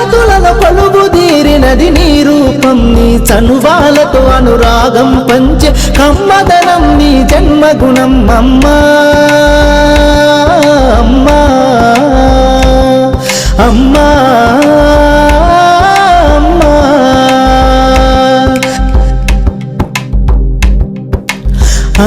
జాతులను కొలుగు తీరినది నీ రూపం నీ చనువాలతో అనురాగం పంచే కమ్మదనం నీ జన్మగుణం. అమ్మా అమ్మా అమ్మా అమ్మా. ఆ,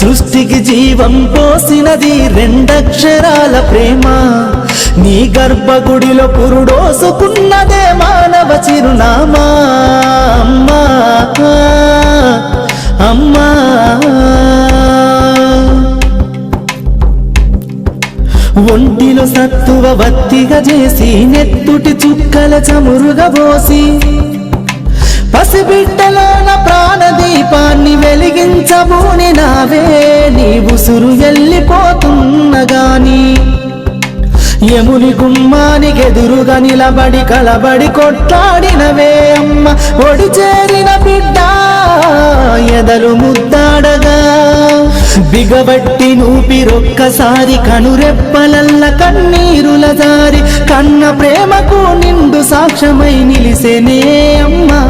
సృష్టికి జీవం పోసినది రెండక్షరాల ప్రేమ. నీ గర్భగుడిలో పురుడోసుకున్నదే మానవ చిరునామా. అమ్మా అమ్మా. ఒంటిలో సత్తువ వత్తిగా చేసి నెత్తుటి చుక్కల చమురుగా పోసి పసిబిడ్డలోన ప్రాణదీపాన్ని వెలిగించబోని నావే నీ ఉసురు వెళ్ళిపోతున్నగాని యముని గుమ్మానికి ఎదురుగా నిలబడి కలబడి కొట్లాడినవే అమ్మ. ఒడి చేరిన బిడ్డ ఎదలు ముద్దాడగా. బిగబట్టి నూపిరొక్కసారి కనురెప్పలల్ల కన్నీరుల జారి. కన్న ప్రేమకు నిండు సాక్ష్యమై నిలిసేనే అమ్మా.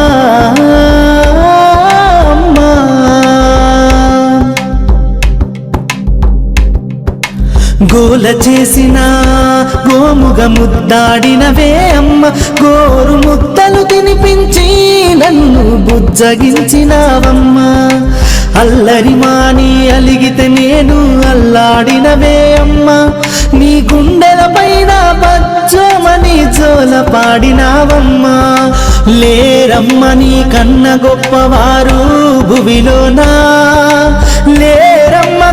గోల చేసిన గోముగ ముద్దాడినవే అమ్మ. గోరు ముద్దలు తినిపించి నన్ను బుజ్జగించినావమ్మ. అల్లరి మాని అలిగితే నేను అల్లాడినవే అమ్మ. నీ గుండెల పైన బజ్జమని జోల పాడినావమ్మా. లేరమ్మ నీ కన్న గొప్పవారు భువిలోనా? లేరమ్మ